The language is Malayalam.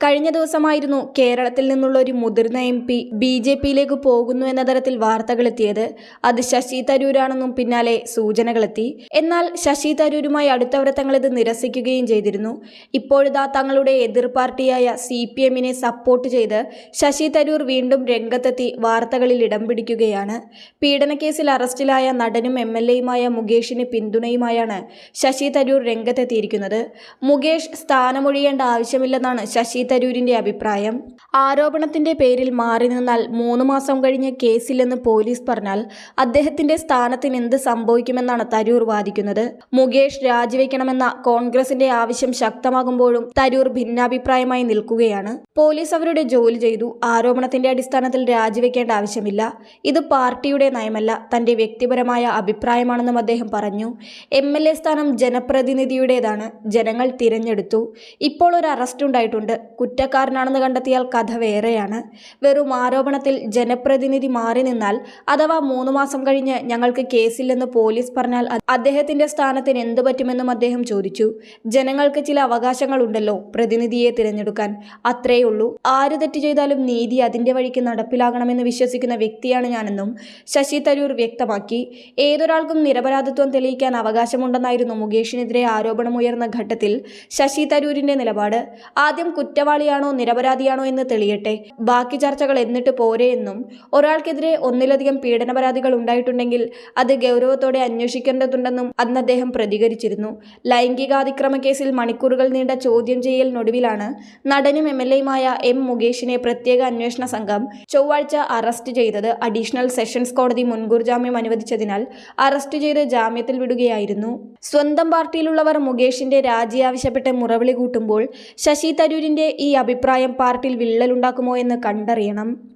കഴിഞ്ഞ ദിവസമായിരുന്നു കേരളത്തിൽ നിന്നുള്ള ഒരു മുതിർന്ന എം പി ബി ജെ പിയിലേക്ക് പോകുന്നു എന്ന തരത്തിൽ വാർത്തകളെത്തിയത്. അത് ശശി തരൂരാണെന്നും പിന്നാലെ സൂചനകളെത്തി. എന്നാൽ ശശി തരൂരുമായി അടുത്തവരെ ഇത് നിരസിക്കുകയും ചെയ്തിരുന്നു. ഇപ്പോഴിതാ തങ്ങളുടെ എതിർ പാർട്ടിയായ സി പി എമ്മിനെ സപ്പോർട്ട് ചെയ്ത് ശശി തരൂർ വീണ്ടും രംഗത്തെത്തി വാർത്തകളിൽ ഇടം പിടിക്കുകയാണ്. പീഡനക്കേസിൽ അറസ്റ്റിലായ നടനും എം എൽ എയുമായ മുകേഷിന് പിന്തുണയുമായാണ് ശശി തരൂർ രംഗത്തെത്തിയിരിക്കുന്നത്. മുകേഷ് സ്ഥാനമൊഴിയേണ്ട ആവശ്യമില്ലെന്നാണ് ശശി തരൂരിന്റെ അഭിപ്രായം. ആരോപണത്തിന്റെ പേരിൽ മാറി നിന്നാൽ മൂന്ന് മാസം കഴിഞ്ഞ് കേസില്ലെന്ന് പോലീസ് പറഞ്ഞാൽ അദ്ദേഹത്തിന്റെ സ്ഥാനത്തിന് എന്ത് സംഭവിക്കുമെന്നാണ് തരൂർ വാദിക്കുന്നത്. മുകേഷ് രാജിവെക്കണമെന്ന കോൺഗ്രസിന്റെ ആവശ്യം ശക്തമാകുമ്പോഴും തരൂർ ഭിന്നാഭിപ്രായമായി നിൽക്കുകയാണ്. പോലീസ് അവരുടെ ജോലി ചെയ്തു. ആരോപണത്തിന്റെ അടിസ്ഥാനത്തിൽ രാജിവെക്കേണ്ട ആവശ്യമില്ല. ഇത് പാർട്ടിയുടെ നയമല്ല തന്റെ വ്യക്തിപരമായ അഭിപ്രായമാണെന്നും അദ്ദേഹം പറഞ്ഞു. എം എൽ എ സ്ഥാനം ജനപ്രതിനിധിയുടേതാണ്. ജനങ്ങൾ തിരഞ്ഞെടുത്തു. ഇപ്പോൾ ഒരു അറസ്റ്റ് ഉണ്ടായിട്ടുണ്ട്. കുറ്റക്കാരനാണെന്ന് കണ്ടെത്തിയാൽ കഥ വേറെയാണ്. വെറും ആരോപണത്തിൽ ജനപ്രതിനിധി മാറി നിന്നാൽ അഥവാ മൂന്ന് മാസം കഴിഞ്ഞ് ഞങ്ങൾക്ക് കേസില്ലെന്ന് പോലീസ് പറഞ്ഞാൽ അദ്ദേഹത്തിന്റെ സ്ഥാനത്തിന് എന്തു പറ്റുമെന്നും അദ്ദേഹം ചോദിച്ചു. ജനങ്ങൾക്ക് ചില അവകാശങ്ങളുണ്ടല്ലോ പ്രതിനിധിയെ തിരഞ്ഞെടുക്കാൻ. അത്രേ ഉള്ളൂ. ആര് തെറ്റ് ചെയ്താലും നീതി അതിന്റെ വഴിക്ക് നടപ്പിലാകണമെന്ന് വിശ്വസിക്കുന്ന വ്യക്തിയാണ് ഞാനെന്നും ശശി തരൂർ വ്യക്തമാക്കി. ഏതൊരാൾക്കും നിരപരാധിത്വം തെളിയിക്കാൻ അവകാശമുണ്ടെന്നായിരുന്നു മുകേഷിനെതിരെ ആരോപണമുയർന്ന ഘട്ടത്തിൽ ശശി തരൂരിന്റെ നിലപാട്. ആദ്യം കുറ്റവാളിയാണോ നിരപരാധിയാണോ എന്ന് തെളിയട്ടെ. ബാക്കി ചർച്ചകൾ എന്നിട്ട് പോരെ എന്നും ഒരാൾക്കെതിരെ ഒന്നിലധികം പീഡന പരാതികൾ ഉണ്ടായിട്ടുണ്ടെങ്കിൽ അത് ഗൗരവത്തോടെ അന്വേഷിക്കേണ്ടതുണ്ടെന്നും അന്ന് അദ്ദേഹം പ്രതികരിച്ചിരുന്നു. ലൈംഗികാതിക്രമ കേസിൽ മണിക്കൂറുകൾ നീണ്ട ചോദ്യം ചെയ്യലിനൊടുവിലാണ് നടനും എം എൽ എയുമായ എം മുകേഷിനെ പ്രത്യേക അന്വേഷണ സംഘം ചൊവ്വാഴ്ച അറസ്റ്റ് ചെയ്തത്. അഡീഷണൽ സെഷൻസ് കോടതി മുൻകൂർ ജാമ്യം അനുവദിച്ചതിനാൽ അറസ്റ്റ് ചെയ്ത് ജാമ്യത്തിൽ വിടുകയായിരുന്നു. സ്വന്തം പാർട്ടിയിലുള്ളവർ മുകേഷിന്റെ രാജി ആവശ്യപ്പെട്ട് മുറവിളി കൂട്ടുമ്പോൾ ശശി തരൂരിന്റെ ഈ അഭിപ്രായം പാർട്ടിയിൽ വിള്ളലുണ്ടാക്കുമോ എന്ന് കണ്ടറിയണം.